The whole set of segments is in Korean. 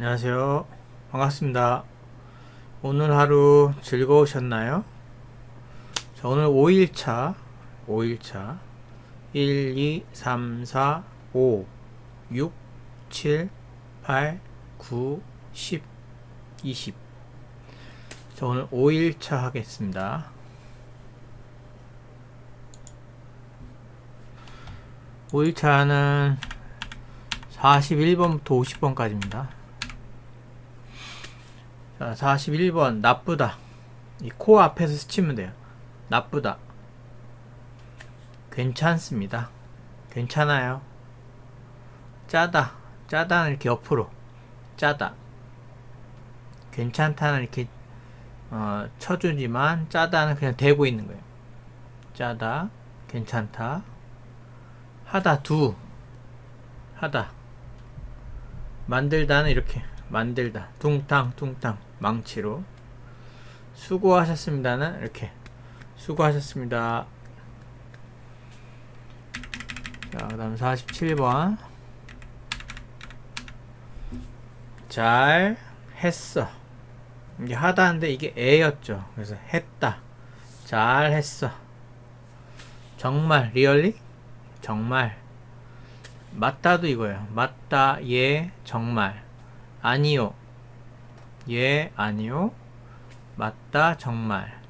안녕하세요. 반갑습니다. 오늘 하루 즐거우셨나요? 자, 오늘 5일차, 5일차. 1, 2, 3, 4, 5, 6, 7, 8, 9, 10, 20. 자, 오늘 5일차 하겠습니다. 오일차는 41번부터 50번까지입니다. 자, 41번 나쁘다. 이 코 앞에서 스치면 돼요. 나쁘다. 괜찮습니다. 괜찮아요. 짜다. 짜다는 이렇게 옆으로. 짜다. 괜찮다는 이렇게 어, 쳐주지만 짜다는 그냥 대고 있는 거예요. 짜다. 괜찮다. 하다 두. 하다. 만들다는 이렇게 만들다. 둥탕 둥탕 망치로. 수고하셨습니다는 이렇게 수고하셨습니다. 자, 그 다음 47번. 잘 했어. 이게 하다인데 이게 애였죠. 그래서 했다. 잘 했어. 정말 리얼리? 정말 맞다도 이거예요. 맞다, 예, 정말. 아니요. 예, 아니요. 맞다, 정말.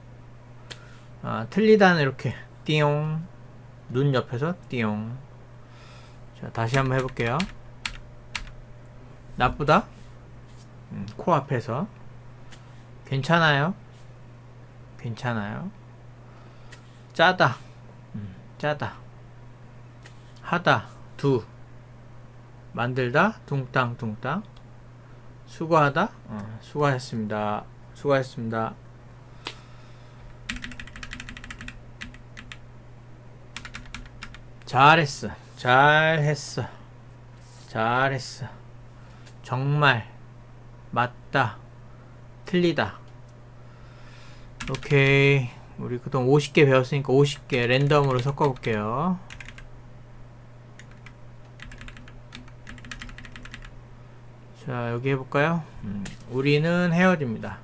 아, 틀리다는 이렇게 띠용. 눈 옆에서 띠용. 자, 다시 한번 해볼게요. 나쁘다? 음, 코 앞에서. 괜찮아요? 괜찮아요. 짜다. 음, 짜다. 하다. 두. 만들다. 둥땅둥땅. 수고하다. 어, 수고하셨습니다. 수고하셨습니다. 잘했어. 잘했어. 잘했어. 정말. 맞다. 틀리다. 오케이. 우리 그동안 50개 배웠으니까 50개 랜덤으로 섞어볼게요. 자, 여기 해볼까요? 음, 우리는 헤어집니다.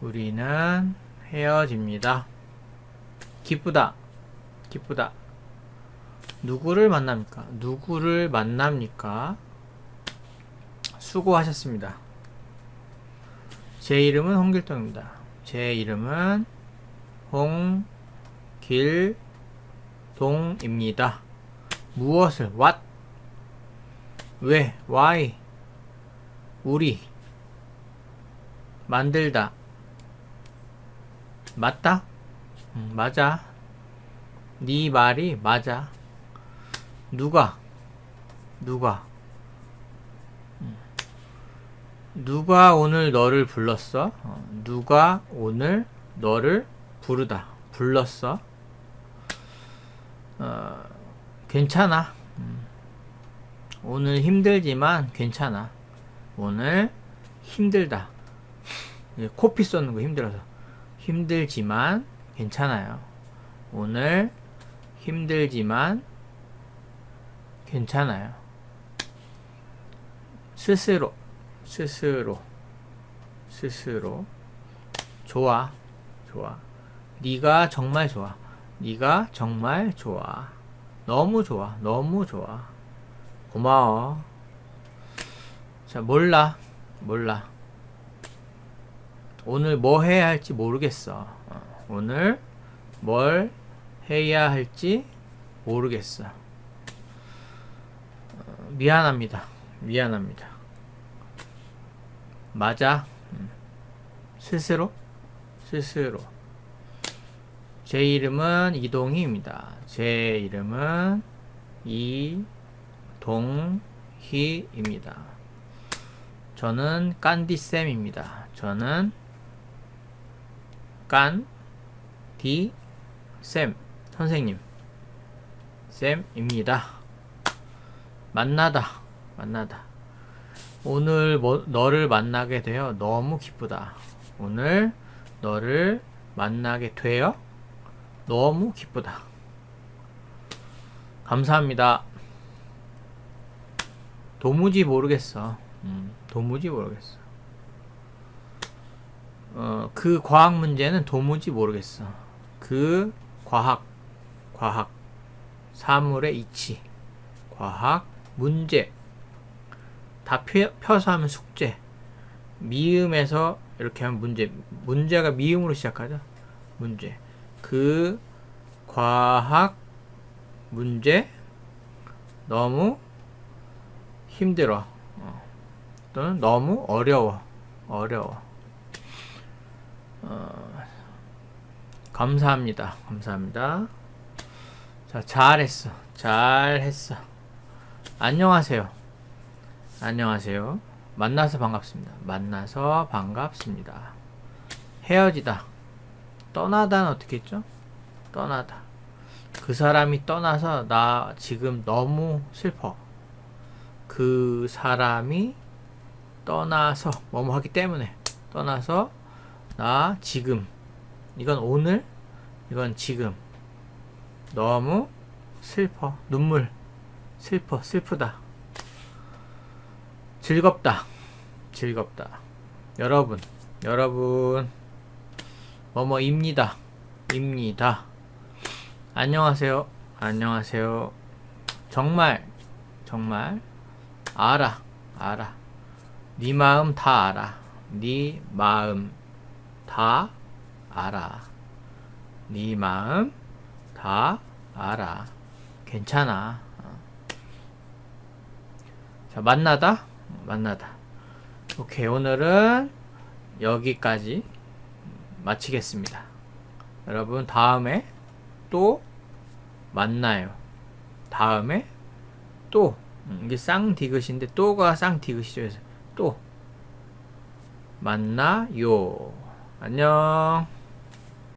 우리는 헤어집니다. 기쁘다. 기쁘다. 누구를 만납니까? 누구를 만납니까? 수고하셨습니다. 제 이름은 홍길동입니다. 제 이름은 홍길동입니다. 무엇을? what? 왜? why? 우리 만들다 맞다? 응, 맞아 네 말이 맞아 누가 누가 응. 누가 오늘 너를 불렀어? 어, 누가 오늘 너를 부르다 불렀어? 어, 괜찮아 음. 오늘 힘들지만 괜찮아 오늘 힘들다. 예, 코피 쏟는 거 힘들어서. 힘들지만 괜찮아요. 오늘 힘들지만 괜찮아요. 스스로, 스스로, 스스로. 좋아, 좋아. 네가 정말 좋아. 네가 정말 좋아. 너무 좋아, 너무 좋아. 고마워. 자, 몰라. 몰라. 오늘 뭐 해야 할지 모르겠어. 어, 오늘 뭘 해야 할지 모르겠어. 어, 미안합니다. 미안합니다. 맞아. 음. 스스로? 스스로. 제 이름은 이동희입니다. 제 이름은 이동희입니다. 저는 깐디쌤입니다. 저는 깐디 쌤 선생님 쌤입니다. 만나다 만나다 오늘 뭐, 너를 만나게 되어 너무 기쁘다. 오늘 너를 만나게 되어 너무 기쁘다. 감사합니다. 도무지 모르겠어. 음, 도무지 모르겠어. 어, 그 과학 문제는 도무지 모르겠어. 그 과학, 과학, 사물의 이치, 과학, 문제. 다 펴, 펴서 하면 숙제. 미음에서 이렇게 하면 문제. 문제가 미음으로 시작하죠. 문제. 그 과학 문제 너무 힘들어. 어. 또는 너무 어려워. 어려워. 어, 감사합니다. 감사합니다. 자, 잘했어. 잘했어. 안녕하세요. 안녕하세요. 만나서 반갑습니다. 만나서 반갑습니다. 헤어지다. 떠나다는 어떻게 했죠? 떠나다. 그 사람이 떠나서 나 지금 너무 슬퍼. 그 사람이 떠나서 뭐뭐 하기 때문에 떠나서 나 지금. 이건 오늘 이건 지금. 너무 슬퍼. 눈물. 슬퍼. 슬프다. 즐겁다. 즐겁다. 여러분 여러분. 뭐뭐입니다. 입니다. 안녕하세요. 안녕하세요. 정말 정말 알아. 알아 네 마음 다 알아 네 마음 다 알아. 네 마음 다 알아. 괜찮아. 어. 자, 만나다? 만나다. 오케이, 오늘은 여기까지 마치겠습니다. 여러분, 다음에 또 만나요. 다음에 또, 음, 이게 쌍디귿인데, 또가 쌍디귿이죠. 또 만나요. 안녕.